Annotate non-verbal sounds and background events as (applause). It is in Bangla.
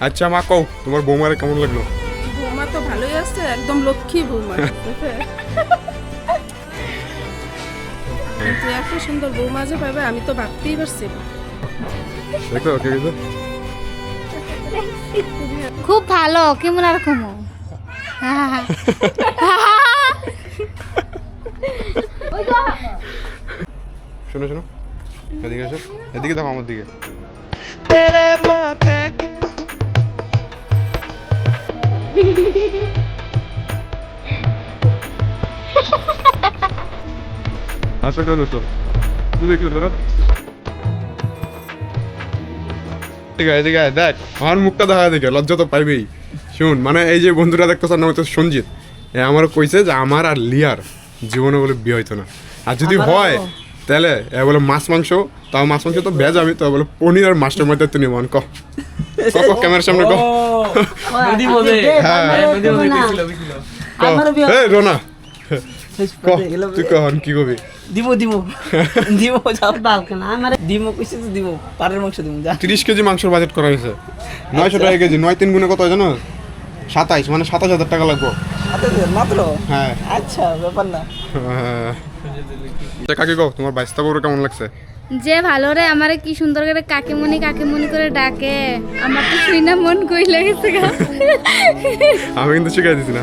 আচ্ছা মা কও তোমার বৌমারে কেমন লাগল? বৌমা তো ভালোই আছে একদম লক্ষ্মী বৌমা (laughs) কিন্তু এত সুন্দর বৌমা যে পাবে আমি তো ভাবতেই পারছি দেখো কে গেছে খুব ভালো কেমন আর কমো শোনো শোনো। এদিকে আসো এদিকে দেখো আমার দিকে। তো। তুই দেখি ধরো ঠিক আছে ঠিক আছে দেখ আমার মুখটা দেখা দেখে লজ্জা তো পাইবেই। শুন মানে এই যে বন্ধুরা দেখতেছ না হয়তো সঞ্জিত। এ আমার কইছে যে আমার আর লিয়ার জীবনে বলে বিয়ে হইতো না। আর যদি হয় তাহলে এ বলে মাছ মাংস তাও মাছ মাংস তো ভেজ আমি তো বলে পনির আর মাছটার মধ্যে তুই নিবন ক। (laughs) ক্যামেরার সামনে ক। রোনা তুই কহন কি কবি দিব দিব দিব যাও বালকে না আমার দিব কইছে তো দিব পারের মাংস দিব যা তিরিশ কেজি মাংসের বাজেট করা হয়েছে নয়শো টাকা কেজি নয় তিন গুণে কত জানো সাতাইশ মানে সাতাশ হাজার টাকা লাগবো মাত্র হ্যাঁ আচ্ছা ব্যাপার না কাকে গো তোমার বাইস্তা বড় কেমন লাগছে? যে ভালো রে আমারে কি সুন্দর করে কাকিমণি কাকিমণি করে ডাকে। আমার তো শুই না মন কই লেগেছে গা। আমি কিন্তু শিখাই দিছি না।